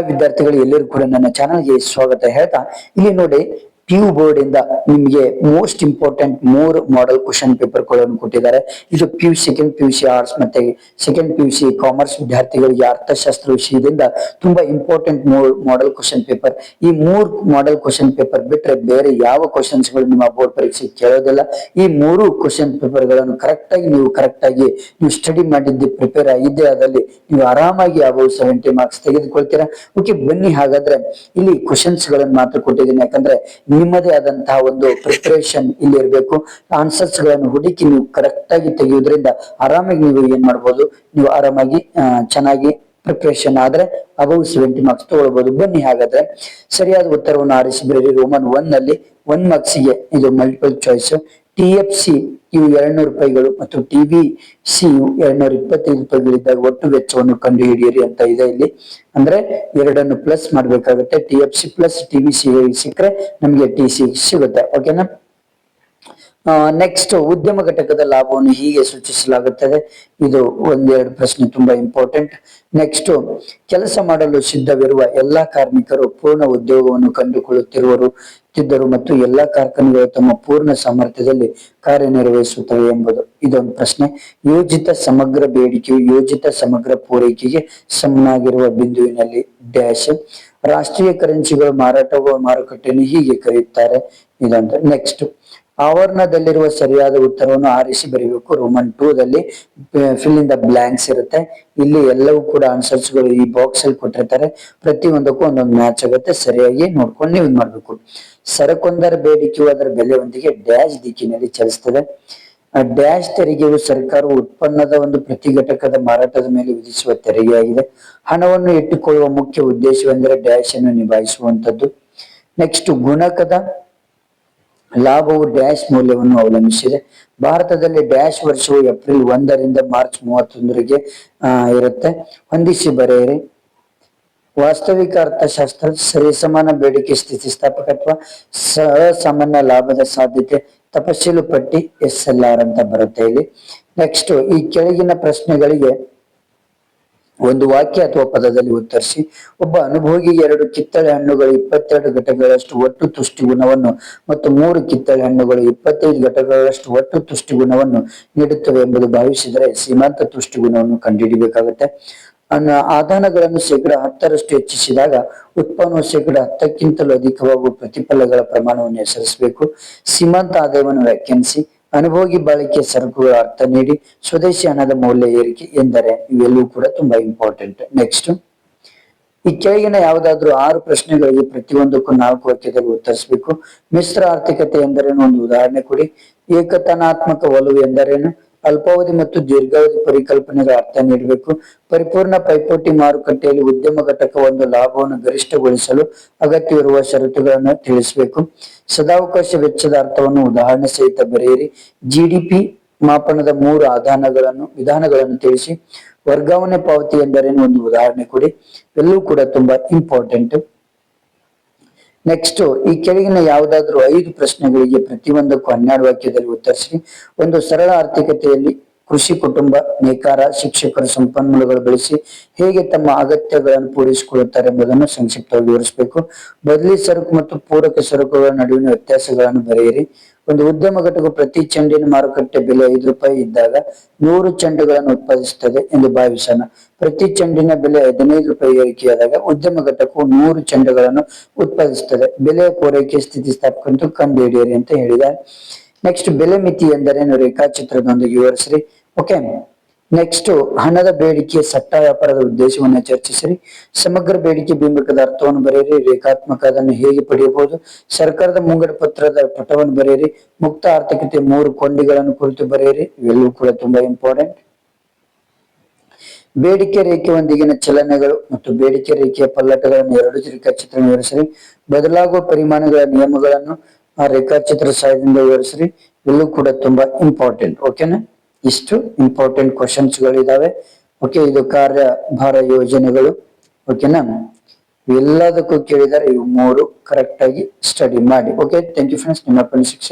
ವಿದ್ಯಾರ್ಥಿಗಳು ಎಲ್ಲರೂ ಕೂಡ ನನ್ನ ಚಾನಲ್ಗೆ ಸ್ವಾಗತ ಹೇಳ್ತಾ ಇಲ್ಲಿ ನೋಡಿ ಪಿ ಯು ಬೋರ್ಡ್ ಇಂದ ನಿಮಗೆ ಮೋಸ್ಟ್ ಇಂಪಾರ್ಟೆಂಟ್ ಮೂರು ಮಾಡೆಲ್ ಕ್ವಶನ್ ಪೇಪರ್ಗಳನ್ನು ಕೊಟ್ಟಿದ್ದಾರೆ. ಇದು P U second P U C arts ಮತ್ತೆ second P U C commerce ವಿದ್ಯಾರ್ಥಿಗಳಿಗೆ ಅರ್ಥಶಾಸ್ತ್ರ ವಿಷಯದಿಂದ ತುಂಬಾ ಇಂಪಾರ್ಟೆಂಟ್ ಮೂರು ಮಾಡೆಲ್ ಕ್ವಶನ್ ಪೇಪರ್ ಈ ಮೂರು ಮಾಡೆಲ್ ಕ್ವಶನ್ ಪೇಪರ್ ಬಿಟ್ರೆ ಬೇರೆ ಯಾವ ಕ್ವಶನ್ಸ್ಗಳು ನಿಮ್ಮ ಬೋರ್ಡ್ ಪರೀಕ್ಷೆ ಕೇಳೋದಿಲ್ಲ. ಈ ಮೂರು ಕ್ವಶನ್ ಪೇಪರ್ಗಳನ್ನು ಕರೆಕ್ಟ್ ಆಗಿ ನೀವು ಕರೆಕ್ಟ್ ಆಗಿ ನೀವು ಸ್ಟಡಿ ಮಾಡಿದ್ದು ಪ್ರಿಪೇರ್ ಆಗಿದ್ದೆ ಅದರಲ್ಲಿ ನೀವು ಆರಾಮಾಗಿ ಯಾವ ಸೆವೆಂಟಿ ಮಾರ್ಕ್ಸ್ ತೆಗೆದುಕೊಳ್ತೀರಾ. ಓಕೆ ಬನ್ನಿ ಹಾಗಾದ್ರೆ ಇಲ್ಲಿ ಕ್ವಶನ್ಸ್ಗಳನ್ನು ಮಾತ್ರ ಕೊಟ್ಟಿದ್ದೀನಿ. ಯಾಕಂದ್ರೆ ನಿಮ್ಮದೇ ಆದಂತಹ ಒಂದು ಪ್ರಿಪರೇಷನ್ ಇಲ್ಲಿ ಇರಬೇಕು ಆನ್ಸರ್ಸ್ಗಳನ್ನು ಹುಡುಕಿ ನೀವು ಕರೆಕ್ಟ್ ಆಗಿ ತೆಗೆಯುವುದರಿಂದ ಆರಾಮಾಗಿ ನೀವು ಏನ್ ಮಾಡ್ಬೋದು? ನೀವು ಆರಾಮಾಗಿ ಚೆನ್ನಾಗಿ ಪ್ರಿಪರೇಷನ್ ಆದ್ರೆ ಅಬೌ ಸೆವೆಂಟಿ ಮಾರ್ಕ್ಸ್ ತಗೊಳ್ಬಹುದು ಬನ್ನಿ ಹಾಗಾದ್ರೆ. ಸರಿಯಾದ ಉತ್ತರವನ್ನು ಆರಿಸಿ ಬರೀರಿ ರೋಮನ್ ಒನ್ನಲ್ಲಿ ಒನ್ ಮಾರ್ಕ್ಸ್ಗೆ ಇದು multiple choice T F C ಇವು ಎರಡ್ನೂರು ರೂಪಾಯಿಗಳು ಮತ್ತು ಟಿವಿ ಸಿ ಯು ಎರಡ್ನೂರ ಇಪ್ಪತ್ತೈದು ರೂಪಾಯಿಗಳಿದ್ದಾಗ ಒಟ್ಟು ವೆಚ್ಚವನ್ನು ಕಂಡುಹಿಡಿಯಿರಿ ಅಂತ ಇದೆ ಇಲ್ಲಿ. ಅಂದ್ರೆ ಎರಡನ್ನು ಪ್ಲಸ್ ಮಾಡ್ಬೇಕಾಗುತ್ತೆ. T F C plus T V C ಸಿಕ್ಕರೆ ನಮಗೆ ಟಿ ಸಿ ಸಿಗುತ್ತೆ. ಓಕೆನಾ ನೆಕ್ಸ್ಟ್ ಉದ್ಯಮ ಘಟಕದ ಲಾಭವನ್ನು ಹೀಗೆ ಸೂಚಿಸಲಾಗುತ್ತದೆ. ಇದು ಒಂದೆರಡು ಪ್ರಶ್ನೆ ತುಂಬಾ ಇಂಪಾರ್ಟೆಂಟ್ ನೆಕ್ಸ್ಟ್ ಕೆಲಸ ಮಾಡಲು ಸಿದ್ಧವಿರುವ ಎಲ್ಲಾ ಕಾರ್ಮಿಕರು ಪೂರ್ಣ ಉದ್ಯೋಗವನ್ನು ಕಂಡುಕೊಳ್ಳುತ್ತಿರುವರು. ತಿದ್ದರು ಮತ್ತು ಎಲ್ಲಾ ಕಾರ್ಖಾನೆಗಳು ತಮ್ಮ ಪೂರ್ಣ ಸಾಮರ್ಥ್ಯದಲ್ಲಿ ಕಾರ್ಯನಿರ್ವಹಿಸುತ್ತವೆ ಎಂಬುದು ಇದೊಂದು ಪ್ರಶ್ನೆ. ಯೋಜಿತ ಸಮಗ್ರ ಬೇಡಿಕೆಯು ಯೋಜಿತ ಸಮಗ್ರ ಪೂರೈಕೆಗೆ ಸಮನಾಗಿರುವ ಬಿಂದುವಿನಲ್ಲಿ ಡ್ಯಾಶ್. ರಾಷ್ಟ್ರೀಯ ಕರೆನ್ಸಿಗಳು ಮಾರಾಟವು ಮಾರುಕಟ್ಟೆಯನ್ನು ಹೀಗೆ ಕರೆಯುತ್ತಾರೆ. ಇದೊಂದು ನೆಕ್ಸ್ಟ್ ಆವರಣದಲ್ಲಿರುವ ಸರಿಯಾದ ಉತ್ತರವನ್ನು ಆರಿಸಿ ಬರೀಬೇಕು. ರೋಮನ್ ಟೂ ದಲ್ಲಿ ಫಿಲ್ ಇನ್ ದ ಬ್ಲಾಂಕ್ಸ್ ಇರುತ್ತೆ. ಇಲ್ಲಿ ಎಲ್ಲವೂ ಕೂಡ ಆನ್ಸರ್ಸ್ಗಳು ಈ ಬಾಕ್ಸ್ ಅಲ್ಲಿ ಕೊಟ್ಟಿರ್ತಾರೆ. ಪ್ರತಿ ಒಂದಕ್ಕೂ ಒಂದೊಂದು ಮ್ಯಾಚ್ ಆಗುತ್ತೆ. ಸರಿಯಾಗಿ ನೋಡ್ಕೊಂಡು ನೀವು ಮಾಡಬೇಕು ಮಾಡ್ಬೇಕು. ಸರಕೊಂದರ ಬೇಡಿಕೆಯು ಅದರ ಬೆಲೆಯೊಂದಿಗೆ ಡ್ಯಾಶ್ ದಿಕ್ಕಿನಲ್ಲಿ ಚಲಿಸ್ತದೆ. ಡ್ಯಾಶ್ ತೆರಿಗೆಯು ಸರ್ಕಾರವು ಉತ್ಪನ್ನದ ಒಂದು ಪ್ರತಿ ಘಟಕದ ಮಾರಾಟದ ಮೇಲೆ ವಿಧಿಸುವ ತೆರಿಗೆಯಾಗಿದೆ. ಹಣವನ್ನು ಇಟ್ಟುಕೊಳ್ಳುವ ಮುಖ್ಯ ಉದ್ದೇಶವೆಂದರೆ ಡ್ಯಾಶ್ ಅನ್ನು ನಿಭಾಯಿಸುವಂತದ್ದು ನೆಕ್ಸ್ಟ್ ಗುಣಕದ ಲಾಭವು ಡ್ಯಾಶ್ ಮೌಲ್ಯವನ್ನು ಅವಲಂಬಿಸಿದೆ. ಭಾರತದಲ್ಲಿ ಡ್ಯಾಶ್ ವರ್ಷವು ಏಪ್ರಿಲ್ ಒಂದರಿಂದ ಮಾರ್ಚ್ ಮೂವತ್ತೊಂದರಿಗೆ ಇರುತ್ತೆ. ಹೊಂದಿಸಿ ಬರೆಯಿರಿ. ವಾಸ್ತವಿಕ ಅರ್ಥಶಾಸ್ತ್ರ, ಸರಿಸಮಾನ ಬೇಡಿಕೆ ಸ್ಥಿತಿ ಸ್ಥಾಪಕತ್ವ ಸಾಮಾನ್ಯ ಲಾಭದ ಸಾಧ್ಯತೆ, ತಪಶೀಲು ಪಟ್ಟಿ, ಎಸ್ ಎಲ್ ಆರ್ ಅಂತ ಬರುತ್ತೆ ಇಲ್ಲಿ. ನೆಕ್ಸ್ಟ್ ಈ ಕೆಳಗಿನ ಪ್ರಶ್ನೆಗಳಿಗೆ ಒಂದು ವಾಕ್ಯ ಅಥವಾ ಪದದಲ್ಲಿ ಉತ್ತರಿಸಿ, ಒಬ್ಬ ಅನುಭೋಗಿಗೆ ಎರಡು ಕಿತ್ತಳೆ ಹಣ್ಣುಗಳು ಇಪ್ಪತ್ತೆರಡು ಘಟಕಗಳಷ್ಟು ಒಟ್ಟು ತುಷ್ಟಿ ಗುಣವನ್ನು ಮತ್ತು ಮೂರು ಕಿತ್ತಳೆ ಹಣ್ಣುಗಳು ಇಪ್ಪತ್ತೈದು ಘಟಕಗಳಷ್ಟು ಒಟ್ಟು ತುಷ್ಟಿ ಗುಣವನ್ನು ನೀಡುತ್ತವೆ ಎಂಬುದು ಭಾವಿಸಿದರೆ ಸೀಮಾಂತ ತುಷ್ಟಿ ಗುಣವನ್ನು ಕಂಡುಹಿಡಿಬೇಕಾಗುತ್ತೆ. ಆದಾನಗಳನ್ನು ಶೇಕಡ ಹತ್ತರಷ್ಟು ಹೆಚ್ಚಿಸಿದಾಗ ಉತ್ಪನ್ನವು ಶೇಕಡ ಹತ್ತಕ್ಕಿಂತಲೂ ಅಧಿಕವಾಗುವ ಪ್ರತಿಫಲಗಳ ಪ್ರಮಾಣವನ್ನು ಹೆಸರಿಸಬೇಕು. ಸೀಮಾಂತ ಆದಾಯವನ್ನು ವ್ಯಾಖ್ಯಾನಿಸಿ. ಅನುಭೋಗಿ ಬಾಳಿಕೆ ಸರಕುಗಳ ಅರ್ಥ ನೀಡಿ ಸ್ವದೇಶಿ ಹಣದ ಮೌಲ್ಯ ಏರಿಕೆ ಎಂದರೆ ಇವೆಲ್ಲವೂ ಕೂಡ ತುಂಬಾ ಇಂಪಾರ್ಟೆಂಟ್ ನೆಕ್ಸ್ಟ್ ಈ ಕೆಳಗಿನ ಯಾವುದಾದ್ರೂ ಆರು ಪ್ರಶ್ನೆಗಳಿಗೆ ಪ್ರತಿಯೊಂದಕ್ಕೂ ನಾಲ್ಕು ವಾಕ್ಯದಲ್ಲಿ ಉತ್ತರಿಸಬೇಕು. ಮಿಶ್ರ ಆರ್ಥಿಕತೆ ಎಂದರೇನು? ಒಂದು ಉದಾಹರಣೆ ಕೊಡಿ. ಏಕತನಾತ್ಮಕ ಒಲವು ಎಂದರೇನು? ಅಲ್ಪಾವಧಿ ಮತ್ತು ದೀರ್ಘಾವಧಿ ಪರಿಕಲ್ಪನೆಗಳ ಅರ್ಥ ನೀಡಬೇಕು. ಪರಿಪೂರ್ಣ ಪೈಪೋಟಿ ಮಾರುಕಟ್ಟೆಯಲ್ಲಿ ಉದ್ಯಮ ಘಟಕ ಒಂದು ಲಾಭವನ್ನು ಗರಿಷ್ಠಗೊಳಿಸಲು ಅಗತ್ಯವಿರುವ ಷರತ್ತುಗಳನ್ನು ತಿಳಿಸಬೇಕು. ಸದಾವಕಾಶ ವೆಚ್ಚದ ಅರ್ಥವನ್ನು ಉದಾಹರಣೆ ಸಹಿತ ಬರೆಯಿರಿ. ಜಿಡಿಪಿ ಮಾಪನದ ಮೂರು ಆಧಾನಗಳನ್ನು ವಿಧಾನಗಳನ್ನು ತಿಳಿಸಿ. ವರ್ಗಾವಣೆ ಪಾವತಿ ಎಂದರೇನು? ಒಂದು ಉದಾಹರಣೆ ಕೊಡಿ. ಎಲ್ಲವೂ ಕೂಡ ತುಂಬಾ ಇಂಪಾರ್ಟೆಂಟ್ ನೆಕ್ಸ್ಟ್ ಈ ಕೆಳಗಿನ ಯಾವುದಾದ್ರೂ ಐದು ಪ್ರಶ್ನೆಗಳಿಗೆ ಪ್ರತಿಯೊಂದಕ್ಕೂ ಹನ್ನೆರಡು ವಾಕ್ಯದಲ್ಲಿ ಉತ್ತರಿಸಿ. ಒಂದು ಸರಳ ಆರ್ಥಿಕತೆಯಲ್ಲಿ ಕೃಷಿ ಕುಟುಂಬ, ನೇಕಾರ, ಶಿಕ್ಷಕರು ಸಂಪನ್ಮೂಲಗಳು ಬೆಳೆಸಿ ಹೇಗೆ ತಮ್ಮ ಅಗತ್ಯಗಳನ್ನು ಪೂರೈಸಿಕೊಳ್ಳುತ್ತಾರೆ ಎಂಬುದನ್ನು ಸಂಕ್ಷಿಪ್ತವಾಗಿ ವಿವರಿಸಬೇಕು. ಬದಲಿ ಸರಕು ಮತ್ತು ಪೂರಕ ಸರಕುಗಳ ನಡುವಿನ ವ್ಯತ್ಯಾಸಗಳನ್ನು ಬರೆಯಿರಿ. ಒಂದು ಉದ್ಯಮ ಘಟಕ ಪ್ರತಿ ಚೆಂಡಿನ ಮಾರುಕಟ್ಟೆ ಬೆಲೆ ಐದು ರೂಪಾಯಿ ಇದ್ದಾಗ ನೂರು ಚೆಂಡುಗಳನ್ನು ಉತ್ಪಾದಿಸುತ್ತದೆ ಎಂದು ಭಾವಿಸೋಣ. ಪ್ರತಿ ಚೆಂಡಿನ ಬೆಲೆ ಹದಿನೈದು ರೂಪಾಯಿ ಏರಿಕೆಯಾದಾಗ ಉದ್ಯಮ ಘಟಕವು ನೂರು ಚೆಂಡುಗಳನ್ನು ಉತ್ಪಾದಿಸುತ್ತದೆ. ಬೆಲೆ ಪೂರೈಕೆ ಸ್ಥಿತಿಸ್ಥಾಪಕಂತೂ ಕಂಡುಹಿಡಿಯಿರಿ ಅಂತ ಹೇಳಿದ. ನೆಕ್ಸ್ಟ್, ಬೆಲೆ ಮಿತಿ ಎಂದರೇನು? ರೇಖಾಚಿತ್ರದೊಂದಿಗೆ ವಿವರಿಸಿರಿ. ಓಕೆ ನೆಕ್ಸ್ಟ್ ಹಣದ ಬೇಡಿಕೆ ಸಟ್ಟ ವ್ಯಾಪಾರದ ಉದ್ದೇಶವನ್ನು ಚರ್ಚಿಸಿರಿ. ಸಮಗ್ರ ಬೇಡಿಕೆ ಬಿಂಬಕದ ಅರ್ಥವನ್ನು ಬರೆಯಿರಿ. ರೇಖಾತ್ಮಕ ಅದನ್ನು ಹೇಗೆ ಪಡೆಯಬಹುದು? ಸರ್ಕಾರದ ಮುಂಗಡ ಪತ್ರದ ಪಟವನ್ನು ಬರೆಯಿರಿ. ಮುಕ್ತ ಆರ್ಥಿಕತೆ ಮೂರು ಕೊಂಡಿಗಳನ್ನು ಕುರಿತು ಬರೆಯಿರಿ. ಇವೆಲ್ಲವೂ ಕೂಡ ತುಂಬಾ ಇಂಪಾರ್ಟೆಂಟ್ ಬೇಡಿಕೆ ರೇಖೆಯೊಂದಿಗಿನ ಚಲನೆಗಳು ಮತ್ತು ಬೇಡಿಕೆ ರೇಖೆಯ ಪಲ್ಲಟಗಳನ್ನು ಎರಡು ರೇಖಾಚಿತ್ರ ವಿವರಿಸಿರಿ. ಬದಲಾಗುವ ಪರಿಮಾಣಗಳ ನಿಯಮಗಳನ್ನು ಆ ರೇಖಾಚಿತ್ರ ಸಹಾಯದಿಂದ ವಿವರಿಸಿರಿ. ಇಲ್ಲೂ ಕೂಡ ತುಂಬಾ ಇಂಪಾರ್ಟೆಂಟ್ ಓಕೆನಾ ಇಷ್ಟು ಇಂಪಾರ್ಟೆಂಟ್ ಕ್ವಶನ್ಸ್ ಗಳಿದಾವೆ ಓಕೆ, ಇದು ಕಾರ್ಯಭಾರ ಯೋಜನೆಗಳು. ಓಕೆನಾ ಎಲ್ಲದಕ್ಕೂ ಕೇಳಿದರೆ ಇವು ಮೂರು ಕರೆಕ್ಟ್ ಆಗಿ ಸ್ಟಡಿ ಮಾಡಿ. ಓಕೆ ಥ್ಯಾಂಕ್ ಯು ಫ್ರೆಂಡ್ಸ್ ನಿಮ್ಮ ಶಿಕ್ಷೆ.